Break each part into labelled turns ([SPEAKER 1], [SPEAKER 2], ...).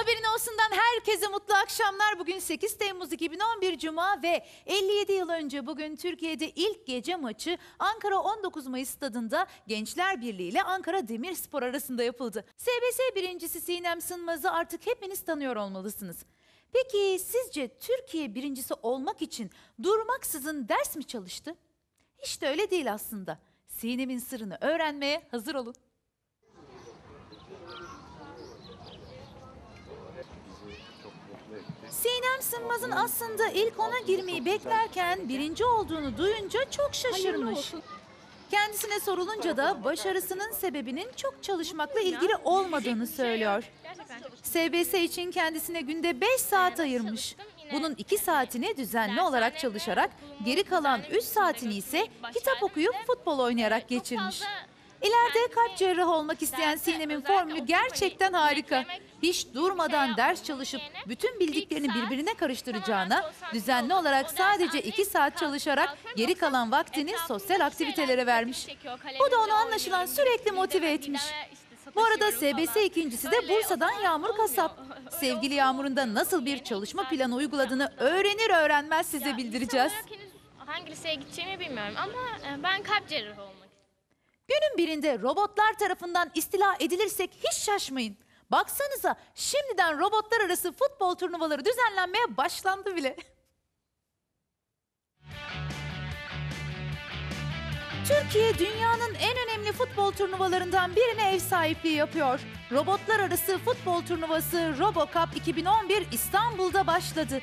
[SPEAKER 1] Haberin olsundan herkese mutlu akşamlar. Bugün 8 Temmuz 2011 Cuma ve 57 yıl önce bugün Türkiye'de ilk gece maçı Ankara 19 Mayıs stadında Gençler Birliği ile Ankara Demirspor arasında yapıldı. SBS birincisi Sinem Sınmaz'ı artık hepiniz tanıyor olmalısınız. Peki sizce Türkiye birincisi olmak için durmaksızın ders mi çalıştı? Hiç de öyle değil aslında. Sinem'in sırrını öğrenmeye hazır olun. Sinem Sınmaz'ın aslında ilk ona girmeyi beklerken birinci olduğunu duyunca çok şaşırmış. Kendisine sorulunca da başarısının sebebinin çok çalışmakla ilgili olmadığını söylüyor. SBS için kendisine günde 5 saat ayırmış. Bunun 2 saatini düzenli olarak çalışarak, geri kalan 3 saatini ise kitap okuyup futbol oynayarak geçirmiş. İleride kalp cerrahı olmak isteyen Sinem'in formülü gerçekten harika. Hiç durmadan ders çalışıp bütün bildiklerini birbirine karıştıracağına, düzenli olarak sadece 2 saat çalışarak geri kalan vaktini sosyal aktivitelere vermiş. Bu da onu anlaşılan sürekli motive etmiş. Bu arada SBS ikincisi de Bursa'dan Yağmur Kasap. Sevgili Yağmur'un da nasıl bir çalışma planı uyguladığını öğrenir öğrenmez size bildireceğiz.
[SPEAKER 2] Hangi liseye gideceğimi bilmiyorum ama e, ben kalp cerrahı olmak.
[SPEAKER 1] Günün birinde robotlar tarafından istila edilirsek hiç şaşmayın. Baksanıza şimdiden robotlar arası futbol turnuvaları düzenlenmeye başlandı bile. Türkiye dünyanın en önemli futbol turnuvalarından birine ev sahipliği yapıyor. Robotlar arası futbol turnuvası RoboCup 2011 İstanbul'da başladı.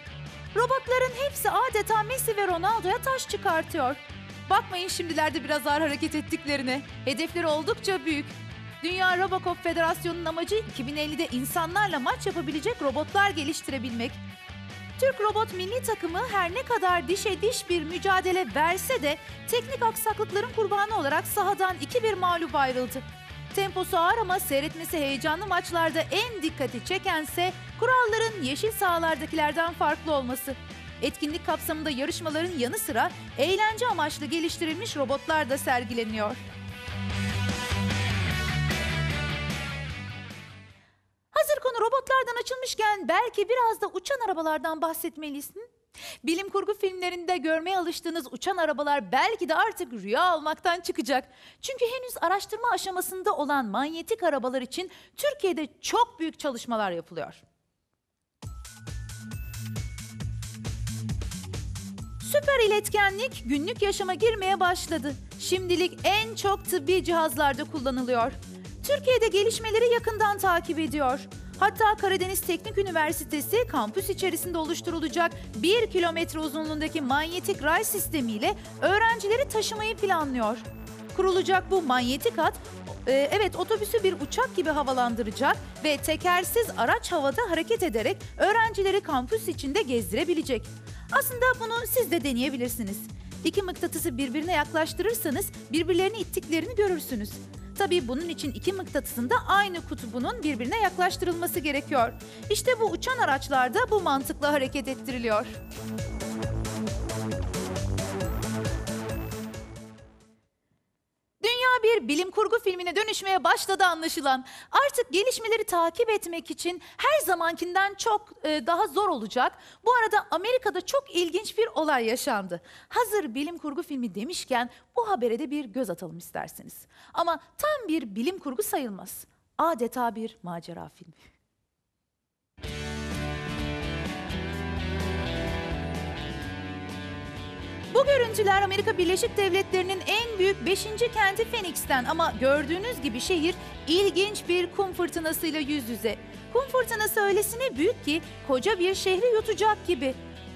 [SPEAKER 1] Robotların hepsi adeta Messi ve Ronaldo'ya taş çıkartıyor. Bakmayın şimdilerde biraz ağır hareket ettiklerine. Hedefleri oldukça büyük. Dünya Robocop Federasyonu'nun amacı 2050'de insanlarla maç yapabilecek robotlar geliştirebilmek. Türk robot milli takımı her ne kadar dişe diş bir mücadele verse de teknik aksaklıkların kurbanı olarak sahadan 2-1 mağlup ayrıldı. Temposu ağır ama seyretmesi heyecanlı maçlarda en dikkati çekense kuralların yeşil sahalardakilerden farklı olması. Etkinlik kapsamında yarışmaların yanı sıra eğlence amaçlı geliştirilmiş robotlar da sergileniyor. Hazır konu robotlardan açılmışken belki biraz da uçan arabalardan bahsetmeliyiz. Bilim kurgu filmlerinde görmeye alıştığınız uçan arabalar belki de artık rüya olmaktan çıkacak. Çünkü henüz araştırma aşamasında olan manyetik arabalar için Türkiye'de çok büyük çalışmalar yapılıyor. Süper iletkenlik günlük yaşama girmeye başladı. Şimdilik en çok tıbbi cihazlarda kullanılıyor. Türkiye'de gelişmeleri yakından takip ediyor. Hatta Karadeniz Teknik Üniversitesi kampüs içerisinde oluşturulacak 1 kilometre uzunluğundaki manyetik ray sistemiyle öğrencileri taşımayı planlıyor. Kurulacak bu manyetik hat, e, evet otobüsü bir uçak gibi havalandıracak ve tekersiz araç havada hareket ederek öğrencileri kampüs içinde gezdirebilecek. Aslında bunu siz de deneyebilirsiniz. İki mıknatısı birbirine yaklaştırırsanız birbirlerini ittiklerini görürsünüz. Tabii bunun için iki mıknatısın da aynı kutbunun birbirine yaklaştırılması gerekiyor. İşte bu uçan araçlarda bu mantıkla hareket ettiriliyor. Bilim kurgu filmine dönüşmeye başladı anlaşılan. Artık gelişmeleri takip etmek için her zamankinden çok e, daha zor olacak. Bu arada Amerika'da çok ilginç bir olay yaşandı. Hazır bilim kurgu filmi demişken bu habere de bir göz atalım isterseniz. Ama tam bir bilim kurgu sayılmaz. Adeta bir macera filmi. Bu görüntüler Amerika Birleşik Devletleri'nin en büyük 5. kenti Phoenix'ten ama gördüğünüz gibi şehir ilginç bir kum fırtınasıyla yüz yüze. Kum fırtınası öylesine büyük ki koca bir şehri yutacak gibi.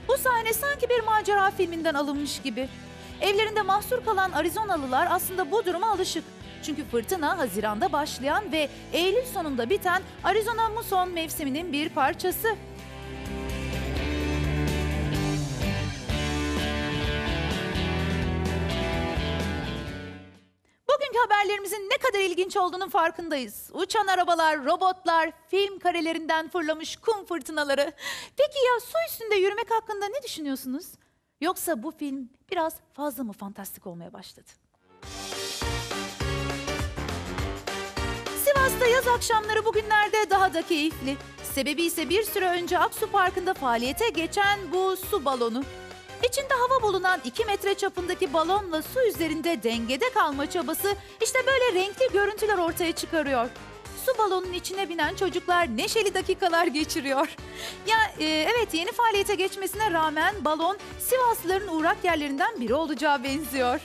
[SPEAKER 1] Bu sahne sanki bir macera filminden alınmış gibi. Evlerinde mahsur kalan Arizonalılar aslında bu duruma alışık. Çünkü fırtına Haziran'da başlayan ve Eylül sonunda biten Arizona muson mevsiminin bir parçası. Bugünkü haberlerimizin ne kadar ilginç olduğunun farkındayız. Uçan arabalar, robotlar, film karelerinden fırlamış kum fırtınaları. Peki ya su üstünde yürümek hakkında ne düşünüyorsunuz? Yoksa bu film biraz fazla mı fantastik olmaya başladı? Sivas'ta yaz akşamları bugünlerde daha da keyifli. Sebebi ise bir süre önce Aksu Parkı'nda faaliyete geçen bu su balonu. İçinde hava bulunan 2 metre çapındaki balonla su üzerinde dengede kalma çabası işte böyle renkli görüntüler ortaya çıkarıyor. Su balonunun içine binen çocuklar neşeli dakikalar geçiriyor. Ya e, evet yeni faaliyete geçmesine rağmen balon Sivaslıların uğrak yerlerinden biri olacağı benziyor.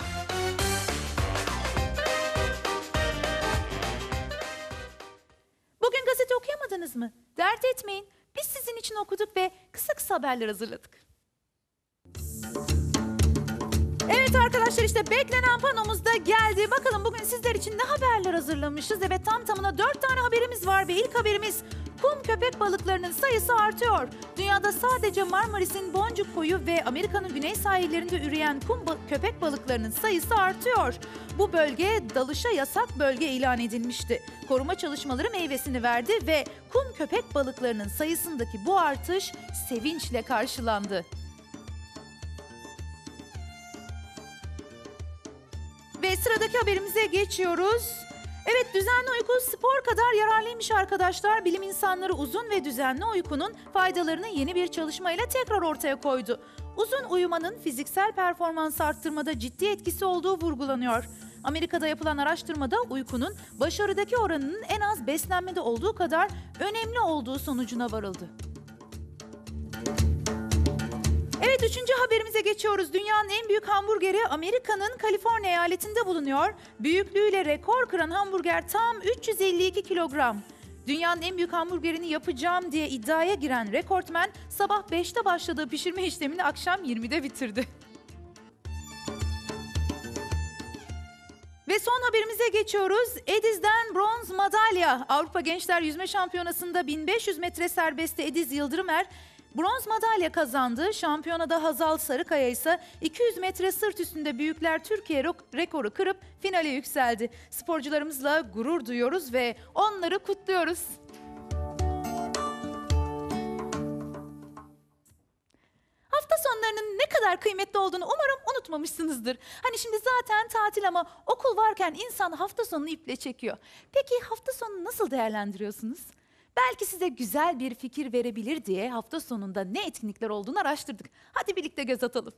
[SPEAKER 1] Bugün gazete okuyamadınız mı? Dert etmeyin. Biz sizin için okuduk ve kısa kısa haberler hazırladık. Evet arkadaşlar işte beklenen panomuz da geldi. Bakalım bugün sizler için ne haberler hazırlamışız. Evet tam tamına dört tane haberimiz var ve ilk haberimiz kum köpek balıklarının sayısı artıyor. Dünyada sadece Marmaris'in Boncuk Koyu ve Amerika'nın güney sahillerinde üreyen kum ba- köpek balıklarının sayısı artıyor. Bu bölge dalışa yasak bölge ilan edilmişti. Koruma çalışmaları meyvesini verdi ve kum köpek balıklarının sayısındaki bu artış sevinçle karşılandı. Sıradaki haberimize geçiyoruz. Evet düzenli uyku spor kadar yararlıymış arkadaşlar. Bilim insanları uzun ve düzenli uykunun faydalarını yeni bir çalışmayla tekrar ortaya koydu. Uzun uyumanın fiziksel performans arttırmada ciddi etkisi olduğu vurgulanıyor. Amerika'da yapılan araştırmada uykunun başarıdaki oranının en az beslenmede olduğu kadar önemli olduğu sonucuna varıldı. Evet üçüncü haberimize geçiyoruz. Dünyanın en büyük hamburgeri Amerika'nın Kaliforniya eyaletinde bulunuyor. Büyüklüğüyle rekor kıran hamburger tam 352 kilogram. Dünyanın en büyük hamburgerini yapacağım diye iddiaya giren rekortmen sabah 5'te başladığı pişirme işlemini akşam 20'de bitirdi. Ve son haberimize geçiyoruz. Ediz'den bronz madalya. Avrupa Gençler Yüzme Şampiyonası'nda 1500 metre serbestte Ediz Yıldırımer bronz madalya kazandı. Şampiyonada Hazal Sarıkaya ise 200 metre sırt üstünde büyükler Türkiye rekoru kırıp finale yükseldi. Sporcularımızla gurur duyuyoruz ve onları kutluyoruz. Hafta sonlarının ne kadar kıymetli olduğunu umarım unutmamışsınızdır. Hani şimdi zaten tatil ama okul varken insan hafta sonunu iple çekiyor. Peki hafta sonunu nasıl değerlendiriyorsunuz? Belki size güzel bir fikir verebilir diye hafta sonunda ne etkinlikler olduğunu araştırdık. Hadi birlikte göz atalım.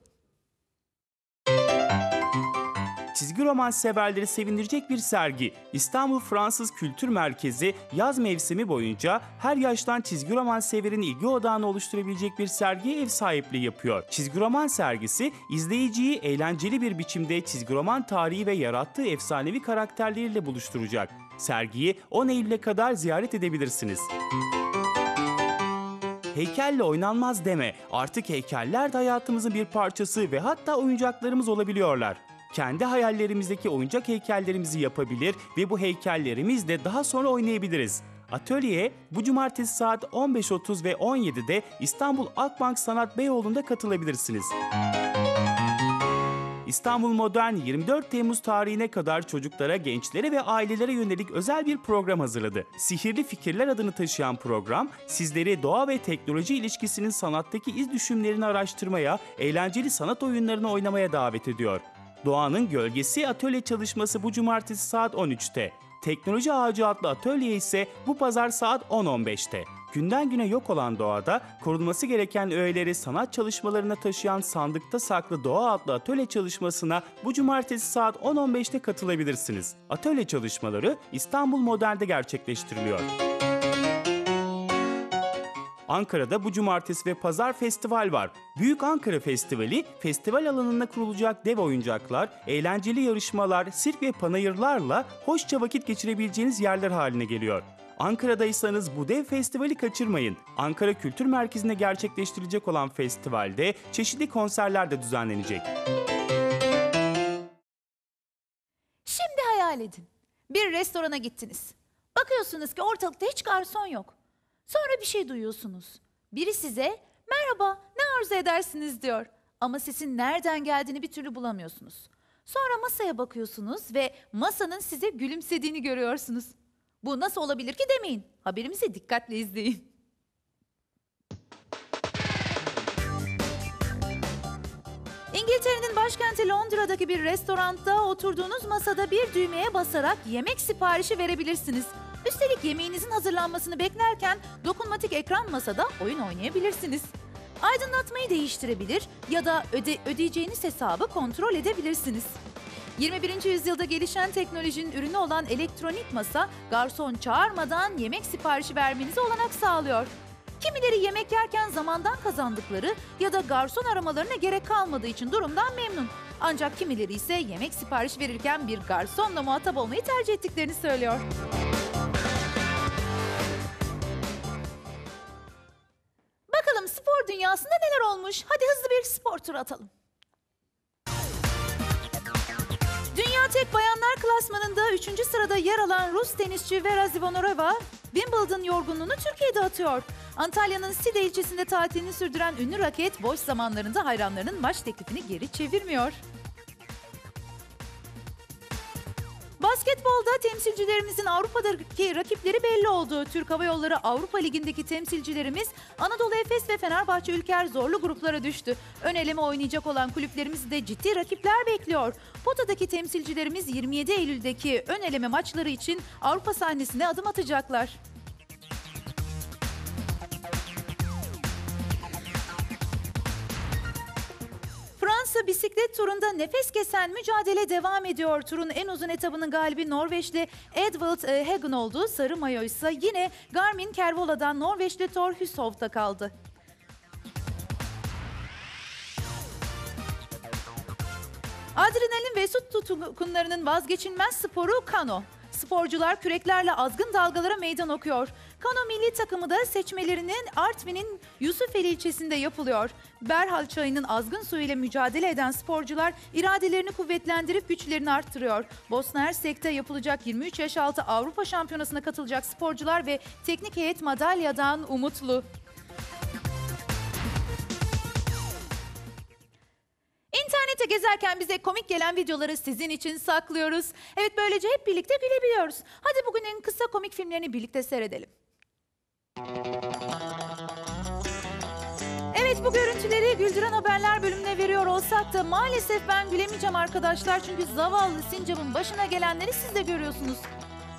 [SPEAKER 3] Çizgi roman severleri sevindirecek bir sergi. İstanbul Fransız Kültür Merkezi yaz mevsimi boyunca her yaştan çizgi roman severin ilgi odağını oluşturabilecek bir sergiye ev sahipliği yapıyor. Çizgi roman sergisi izleyiciyi eğlenceli bir biçimde çizgi roman tarihi ve yarattığı efsanevi karakterleriyle buluşturacak. Sergiyi 10 Eylül'e kadar ziyaret edebilirsiniz. Heykelle oynanmaz deme. Artık heykeller de hayatımızın bir parçası ve hatta oyuncaklarımız olabiliyorlar. Kendi hayallerimizdeki oyuncak heykellerimizi yapabilir ve bu heykellerimizle daha sonra oynayabiliriz. Atölyeye bu cumartesi saat 15.30 ve 17'de İstanbul Akbank Sanat Beyoğlu'nda katılabilirsiniz. İstanbul Modern 24 Temmuz tarihine kadar çocuklara, gençlere ve ailelere yönelik özel bir program hazırladı. Sihirli Fikirler adını taşıyan program, sizleri doğa ve teknoloji ilişkisinin sanattaki iz düşümlerini araştırmaya, eğlenceli sanat oyunlarını oynamaya davet ediyor. Doğanın Gölgesi atölye çalışması bu cumartesi saat 13'te. Teknoloji Ağacı adlı atölye ise bu pazar saat 10.15'te. Günden güne yok olan doğada korunması gereken öğeleri sanat çalışmalarına taşıyan Sandıkta Saklı Doğa adlı atölye çalışmasına bu cumartesi saat 10.15'te katılabilirsiniz. Atölye çalışmaları İstanbul Modern'de gerçekleştiriliyor. Ankara'da bu cumartesi ve pazar festival var. Büyük Ankara Festivali, festival alanında kurulacak dev oyuncaklar, eğlenceli yarışmalar, sirk ve panayırlarla hoşça vakit geçirebileceğiniz yerler haline geliyor. Ankara'daysanız bu dev festivali kaçırmayın. Ankara Kültür Merkezi'nde gerçekleştirilecek olan festivalde çeşitli konserler de düzenlenecek.
[SPEAKER 1] Şimdi hayal edin. Bir restorana gittiniz. Bakıyorsunuz ki ortalıkta hiç garson yok. Sonra bir şey duyuyorsunuz. Biri size merhaba ne arzu edersiniz diyor. Ama sesin nereden geldiğini bir türlü bulamıyorsunuz. Sonra masaya bakıyorsunuz ve masanın size gülümsediğini görüyorsunuz. Bu nasıl olabilir ki demeyin. Haberimizi dikkatle izleyin. İngiltere'nin başkenti Londra'daki bir restoranda oturduğunuz masada bir düğmeye basarak yemek siparişi verebilirsiniz. Üstelik yemeğinizin hazırlanmasını beklerken dokunmatik ekran masada oyun oynayabilirsiniz. Aydınlatmayı değiştirebilir ya da öde ödeyeceğiniz hesabı kontrol edebilirsiniz. 21. yüzyılda gelişen teknolojinin ürünü olan elektronik masa, garson çağırmadan yemek siparişi vermenize olanak sağlıyor. Kimileri yemek yerken zamandan kazandıkları ya da garson aramalarına gerek kalmadığı için durumdan memnun. Ancak kimileri ise yemek sipariş verirken bir garsonla muhatap olmayı tercih ettiklerini söylüyor. Bakalım spor dünyasında neler olmuş? Hadi hızlı bir spor turu atalım. Dünya Tek Bayanlar Klasmanı'nda 3. sırada yer alan Rus tenisçi Vera Zivonorova, Wimbledon yorgunluğunu Türkiye'de atıyor. Antalya'nın Side ilçesinde tatilini sürdüren ünlü raket boş zamanlarında hayranlarının maç teklifini geri çevirmiyor. Basketbolda temsilcilerimizin Avrupa'daki rakipleri belli oldu. Türk Hava Yolları Avrupa Ligi'ndeki temsilcilerimiz Anadolu Efes ve Fenerbahçe Ülker zorlu gruplara düştü. Ön eleme oynayacak olan kulüplerimizi de ciddi rakipler bekliyor. Pota'daki temsilcilerimiz 27 Eylül'deki ön eleme maçları için Avrupa sahnesine adım atacaklar. Fransa bisiklet turunda nefes kesen mücadele devam ediyor. Turun en uzun etabının galibi Norveçli Edvald e, Hagen oldu. Sarı mayo ise yine Garmin Kervola'dan Norveçli Thor Hushovd'da kaldı. Adrenalin ve su tutkunlarının vazgeçilmez sporu kano. Sporcular küreklerle azgın dalgalara meydan okuyor. Kano milli takımı da seçmelerinin Artvin'in Yusufeli ilçesinde yapılıyor. Berhal çayının azgın suyuyla mücadele eden sporcular iradelerini kuvvetlendirip güçlerini arttırıyor. Bosna Hersek'te yapılacak 23 yaş altı Avrupa Şampiyonası'na katılacak sporcular ve teknik heyet madalyadan umutlu. Gezerken bize komik gelen videoları sizin için saklıyoruz. Evet böylece hep birlikte gülebiliyoruz. Hadi bugünün kısa komik filmlerini birlikte seyredelim. Evet bu görüntüleri Güldüren Haberler bölümüne veriyor olsak da maalesef ben gülemeyeceğim arkadaşlar. Çünkü zavallı Sincap'ın başına gelenleri siz de görüyorsunuz.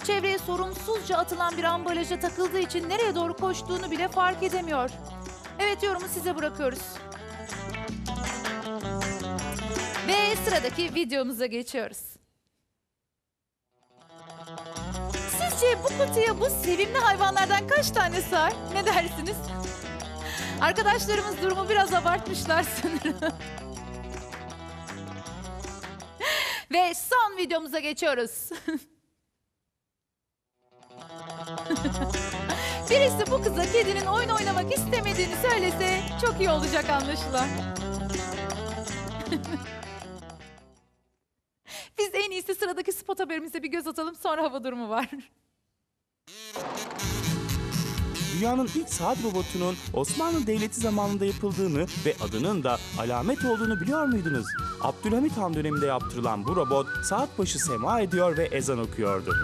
[SPEAKER 1] Çevreye sorumsuzca atılan bir ambalaja takıldığı için nereye doğru koştuğunu bile fark edemiyor. Evet yorumu size bırakıyoruz. Sıradaki videomuza geçiyoruz. Sizce bu kutuya bu sevimli hayvanlardan kaç tane sığar? Ne dersiniz? Arkadaşlarımız durumu biraz abartmışlar sanırım. Ve son videomuza geçiyoruz. Birisi bu kıza kedinin oyun oynamak istemediğini söylese çok iyi olacak anlaşılan. İyisi sıradaki spot haberimize bir göz atalım sonra hava durumu var.
[SPEAKER 3] Dünyanın ilk saat robotunun Osmanlı Devleti zamanında yapıldığını ve adının da alamet olduğunu biliyor muydunuz? Abdülhamit Han döneminde yaptırılan bu robot saat başı sema ediyor ve ezan okuyordu.